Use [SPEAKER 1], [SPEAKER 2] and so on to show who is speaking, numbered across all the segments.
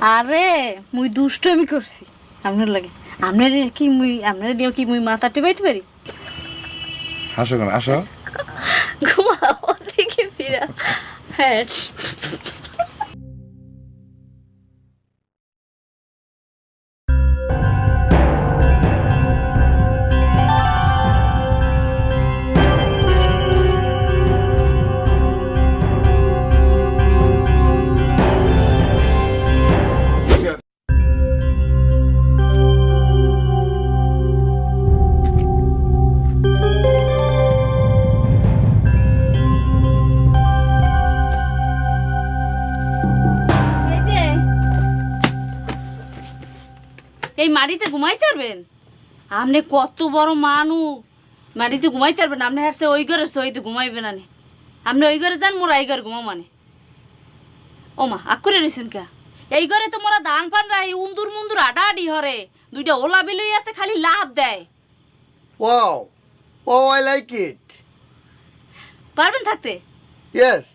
[SPEAKER 1] আরে মুই দুষ্ট আমি করছি। আপনার লাগে। আপনার কি মুই আপনার দিও কি মুই মাথা টেপাইতে পারি?
[SPEAKER 2] হাসো কেন আসো।
[SPEAKER 1] ঘুমাও দেখি ফিরা। হ্যাঁ। এই মাটিতে ঘুমাইতে পারবেন আপনি কত বড় মানুষ। মাটিতে ঘুমাইতে পারবেন আপনি হাসছে ওই ঘরে সইতে ঘুমাইবেন আনে আপনি ওই ঘরে যান মোরা এই ঘরে ঘুমাও মানে। ও মা আক করে রয়েছেন কে? এই ঘরে তো মোরা দান পান রাহি উন্দুর মুন্দুর আডা আডি হরে। দুইটা ওলা বিলই আছে খালি লাভ দেয়।
[SPEAKER 3] Wow. Oh I like it.
[SPEAKER 1] পারবেন থাকতে?
[SPEAKER 3] ইয়েস।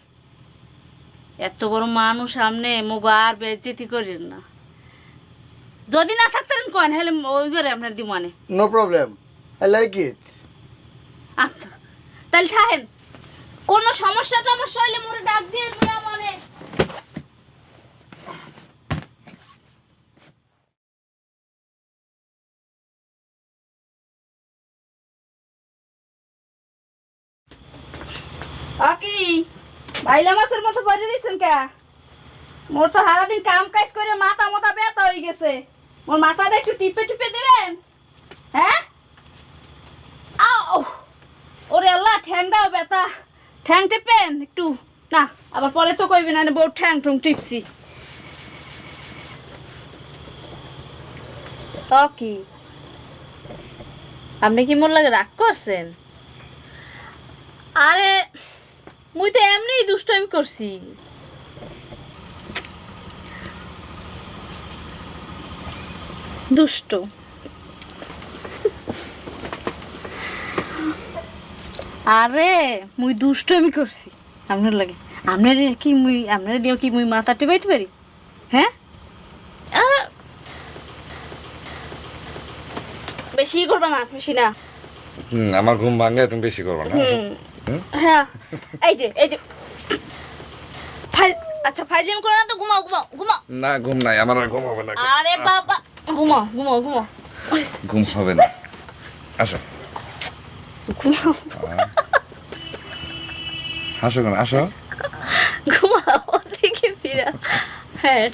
[SPEAKER 1] এত বড় মানুষ সামনে মোগো আর বেজেতি করেন না। যদি না থাকতেন কন হলে ওই ঘরে আপনার দিমানে
[SPEAKER 3] No problem. I like it.
[SPEAKER 1] আচ্ছা তাহলে থাকেন। কোনো সমস্যা টমস্যা হইলে মোরে ডাক দিয়ে মুয়া মনে। আকি ভাইলা মাছের মতো পরে রয়েছেন কে? মোর তো সারাদিন কাম কাজ করে মাথা মাথা ব্যথা হয়ে গেছে। মোর মাথাটা একটু টিপে টিপে দেবেন? হ্যাঁ? আও! ওরে আল্লাহ, ঠ্যাংটাও ব্যথা। ঠ্যাং টিপেন একটু। না, আবার পরে তো কইবেন না বউ ঠ্যাং ঠুং টিপছি। কি? আপনি কি মোর লাগে রাগ করছেন? আরে, মুই তো এমনিই দুষ্টামি করছি। দুষ্ট। আরে মুই দুষ্টমি করছি। আপনার লাগে। আপনার কি মুই আপনার দিও কি মুই মাথা টেপাইতে পারি? হ্যাঁ! বেশি করবা না বেশি না।
[SPEAKER 2] হুম, আমার ঘুম ভাঙে তুমি বেশি করবে না।
[SPEAKER 1] হ্যাঁ। এই যে এই যে। ফাইল আচ্ছা ফাইজিম করে না তো ঘুমাও ঘুমাও ঘুমাও।
[SPEAKER 2] না ঘুম নাই আমার আর ঘুম হবে না।
[SPEAKER 1] আরে বাবা ঘুমাও ঘুমাও ঘুমাও
[SPEAKER 2] ঘুম হবে না আসো
[SPEAKER 1] ঘুমাও
[SPEAKER 2] হাসো কেন আসো
[SPEAKER 1] ঘুমাও দেখি ফিরা হ্যাঁ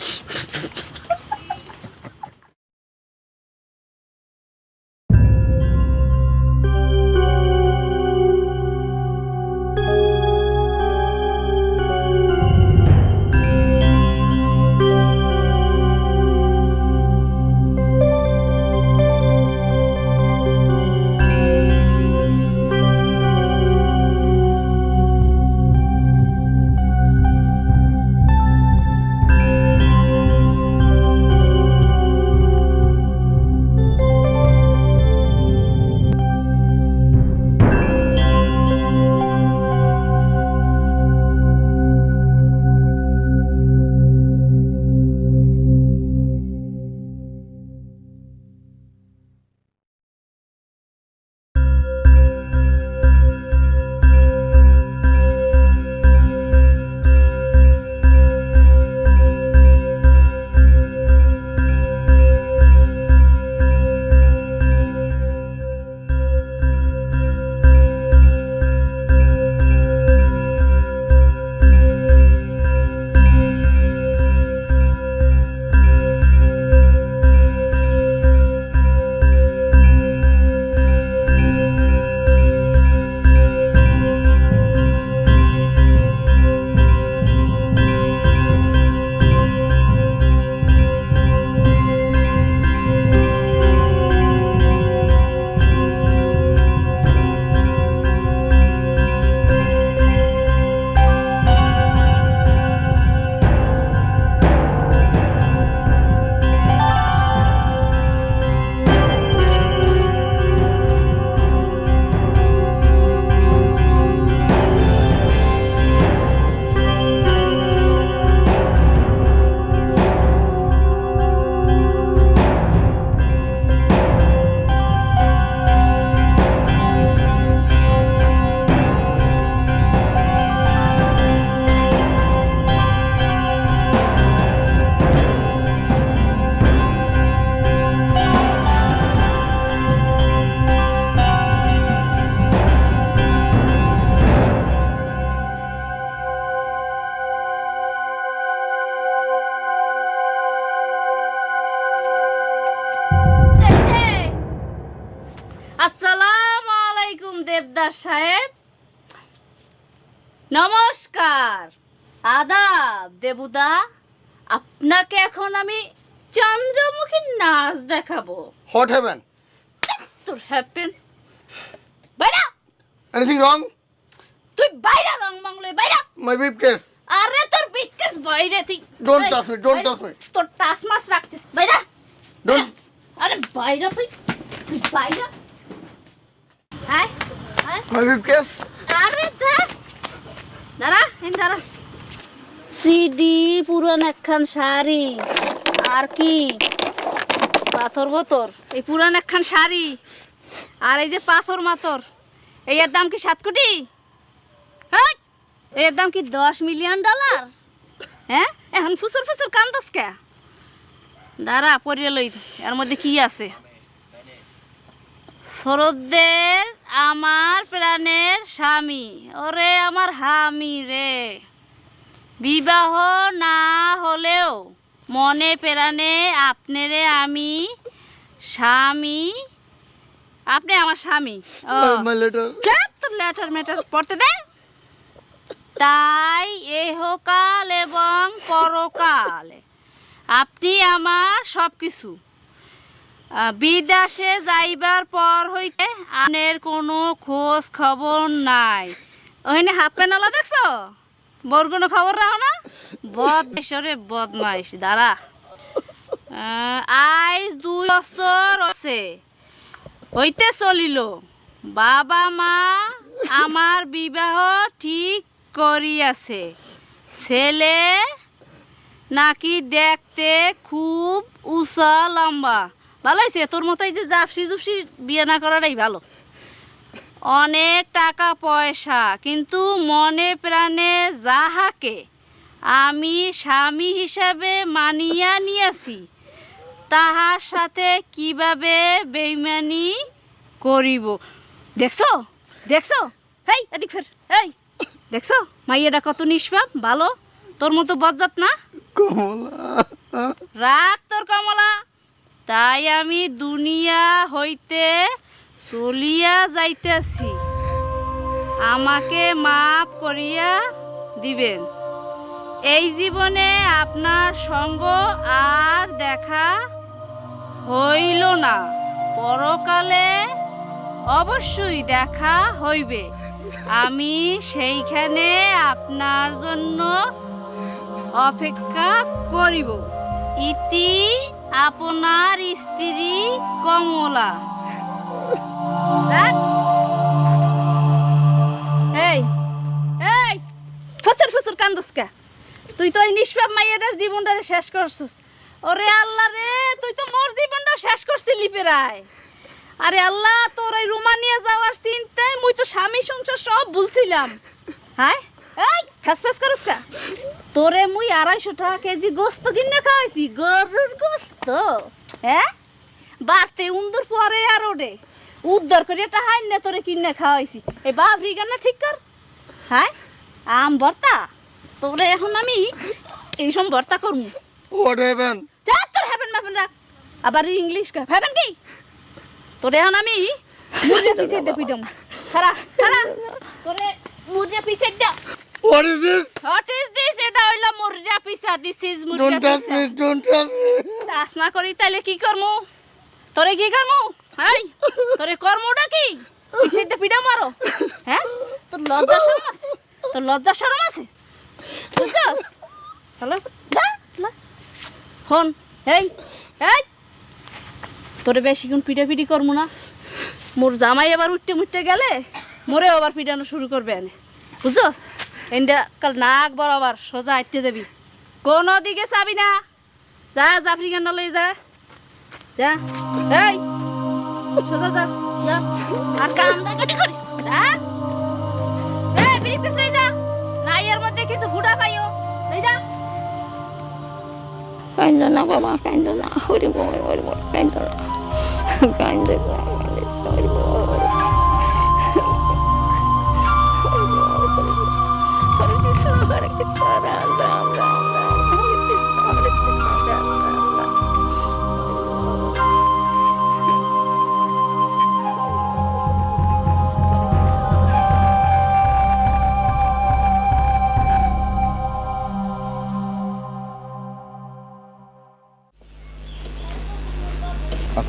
[SPEAKER 1] জমিদার সাহেব। নমস্কার আদাব দেবুদা। আপনাকে এখন আমি চন্দ্রমুখী নাচ দেখাবো।
[SPEAKER 3] হোয়াট হ্যাভেন
[SPEAKER 1] তোর হ্যাপেন বাইরা!
[SPEAKER 3] এনিথিং রং
[SPEAKER 1] তুই বাইরা রং বাংলো বাইরা!
[SPEAKER 3] মাই বিপ কেস
[SPEAKER 1] আরে তোর বিকেস বাইরে তুই।
[SPEAKER 3] Touch me, don't
[SPEAKER 1] বাইরে,
[SPEAKER 3] touch me.
[SPEAKER 1] তোর টাচ মাস রাখতিস বাইরা!
[SPEAKER 3] ডোন্ট
[SPEAKER 1] আরে বাইরা তুই বাইরা! আয় দাঁড়া সিডি পুরান একখান শাড়ি। আর কি? পাথর বোতর এই পুরান একখান শাড়ি। আর এই যে পাথর মাথর। এই এর দাম কি সাত কোটি? এর দাম কি দশ মিলিয়ন ডলার? হ্যাঁ? এখন ফুসুর ফুসুর কান্দস কে? দাঁড়া পরিয়ে লই। এর মধ্যে কি আছে? শরৎদের আমার প্রাণের স্বামী। ওরে আমার হামি রে। বিবাহ না হলেও মনে প্রাণে আপনারে আমি স্বামী। আপনি আমার স্বামী। তোর লেটার মেটার পড়তে দে। তাই এহকাল এবং পরকালে। আপনি আমার সব কিছু বিদেশে যাইবার পর হইতে আনের কোনো খোঁজ খবর নাই। ওখানে হাফ প্যান্টওয়ালা দেখছ? বর কোনো খবর রাখো না। বদমাইশরে বদমাইশ, দাঁড়া। আইজ দুই বছর আছে হইতে চলিল। বাবা মা আমার বিবাহ ঠিক করিয়াছে। ছেলে নাকি দেখতে খুব উঁচা লম্বা। ভালো হয়েছে? তোর মতো এই যে জাপসি জুপসি বিয়ে না করাটাই ভালো। অনেক টাকা পয়সা কিন্তু মনে প্রাণে যাহাকে আমি স্বামী হিসাবে মানিয়া নিয়েছি তাহার সাথে কীভাবে বেইমানি করিব? দেখছ? দেখছ? হেই এদিক ফের এই দেখছ? মাইয়াটা কত নিষ্পাপ ভালো? তোর মতো বজ্জাত না?
[SPEAKER 3] কমলা।
[SPEAKER 1] রাখ তোর কমলা। তাই আমি দুনিয়া হইতে চলিয়া যাইতেছি। আমাকে মাফ করিয়া দিবেন। এই জীবনে আপনার সঙ্গ আর দেখা হইল না। পরকালে অবশ্যই দেখা হইবে। আমি সেইখানে আপনার জন্য অপেক্ষা করিব। ইতি আপনার স্ত্রী কমলা। রাখ। এই এই, ফসর ফসর কান্দস তুই তো ওই নিষ্পাপ মাইয়াটার জীবনটারে শেষ করছিস। ওরে আল্লাহ রে, তুই তো মোর জীবনটাও শেষ করছিলি প্রায়। আরে আল্লাহ, তোর এই রোমানিয়া যাওয়ার চিন্তায় মুই তো স্বামী সংসার সব ভুলছিলাম। হ্যাঁ? এই ফ্যাস ফ্যাস করস কা? তোরে মুই আড়াইশো টাকা কেজি গোস্ত কিনে খাওয়াইছি গরুর গোস্ত। হ্যাঁ? বাড়তে উন্দুর পরে আর ওডে। উদ্ধার করে একটা হাই না তোরে কিনে খাওয়াইছি। এই বাবরি গান্না ঠিক কর। হ্যাঁ? আম ভর্তা? তোরে এখন আমি এইসব ভর্তা করব
[SPEAKER 3] হোয়াট হ্যাভেন
[SPEAKER 1] যা তোর হ্যাভেন ম্যাভেন রাখ। আবার ইংলিশ কা হ্যাভেন কি? তোরে এখন আমি মুজে পিছে দে পিডম খারা খারা। তোরে মুজে পিছে দে।
[SPEAKER 3] What is this
[SPEAKER 1] what is this এটা হইল মুরগা পিসা দিস ইজ মুরগা
[SPEAKER 3] টাচ
[SPEAKER 1] পিসা
[SPEAKER 3] মি ডোন্ট টাচ মি
[SPEAKER 1] চাষ না করি তাইলে কি করমু? তোরে কি করমু? হাই তোরে কর্মটা কি? পিছেটা পিডা মারো। হ্যাঁ? তোর লজ্জা শরম আছে? তোর লজ্জা শরম আছে? বুঝছস? হ্যালো যা। হন এই এই। তোরে বেশিক্ষণ পিঠা পিঠি করমু না। মোর জামাই আবার উঠতে মুঠতে গেলে? মোরে আবার পিটানো শুরু করবে এনে। বুঝছস? এন্দা কাল নাক বরাবর সোজা হাঁটতে যাবি। কোনো দিকে চাবি না। যা জাফরি গান্ডা লই যা। যা। এই! সোজা যা। যা। আর কাম দেখাটি করিস যা। এই ব্রিফকেস লই যা। নাই, এর মধ্যে কিছু ফুটা পাইও। লই যা।
[SPEAKER 4] কান্দ না বাবা, কান্দ না। হরি হরি বল, কান্দ না। কান্দ না।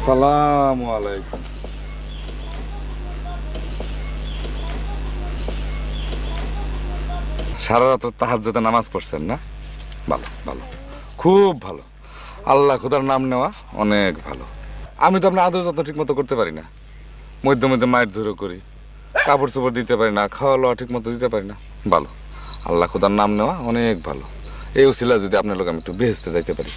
[SPEAKER 2] আসসালামু আলাইকুম। সারা রাত তাহাজ্জুদে নামাজ পড়ছেন না? ভালো ভালো। খুব ভালো। আল্লাহ খোদার নাম নেওয়া অনেক ভালো। আমি তো আপনার আদর যত্ন ঠিক মতো করতে পারি না। মধ্যে মধ্যে মায়ের ধরে করি। কাপড় চোপড় দিতে পারি না, খাওয়া লওয়া ঠিক মতো দিতে পারি না। ভালো। আল্লাহ খোদার নাম নেওয়া অনেক ভালো। এই উসিলা যদি আপনার লোক আমি একটু বেহেস্তে যাইতে পারি।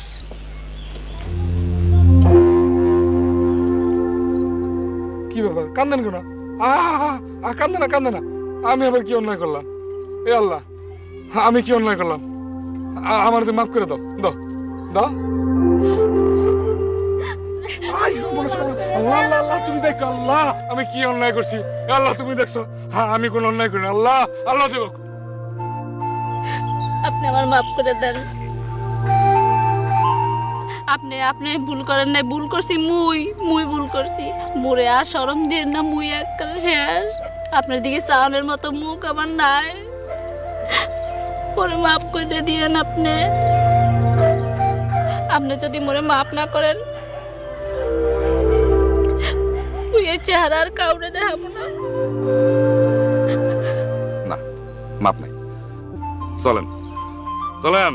[SPEAKER 2] ব্যাপার? কান্দেন কেন? আহ কান্দে না কান্দে না। আমি আবার কি অন্যায় করলাম? এ আল্লাহ, আমি কি অন্যায় করলাম? আমার তুমি মাফ করে দাও দাও তুমি আল্লাহ, আমি কি অন্যায় করছি? আল্লাহ, তুমি দেখছ? আমি কোন অন্যায় আল্লাহ আল্লাহ
[SPEAKER 1] আপনি আমার মাফ করে দেন। আপনি আপনি ভুল করেন নাই। ভুল করছি মুই মুই ভুল করছি। মোরে আর সরম দিয়ে না মুই, এককাল শেষ। আপনার দিকে চাওয়ানোর মতো মুখ আমার নাই। পরে মাফ করে দিয়েন আপনি। আপনি যদি মোরে মাফ না করেন, মুই চেহারা আর কাউরে দেখাবো না।
[SPEAKER 2] মাপ নাই। চলেন চলেন।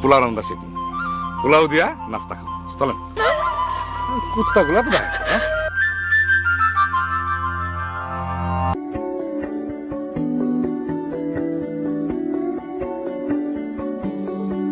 [SPEAKER 2] পোলা রান্না শিখুন পোলাও দিয়া নাস্তা খাও চলেন কুত্তা গুলা তো?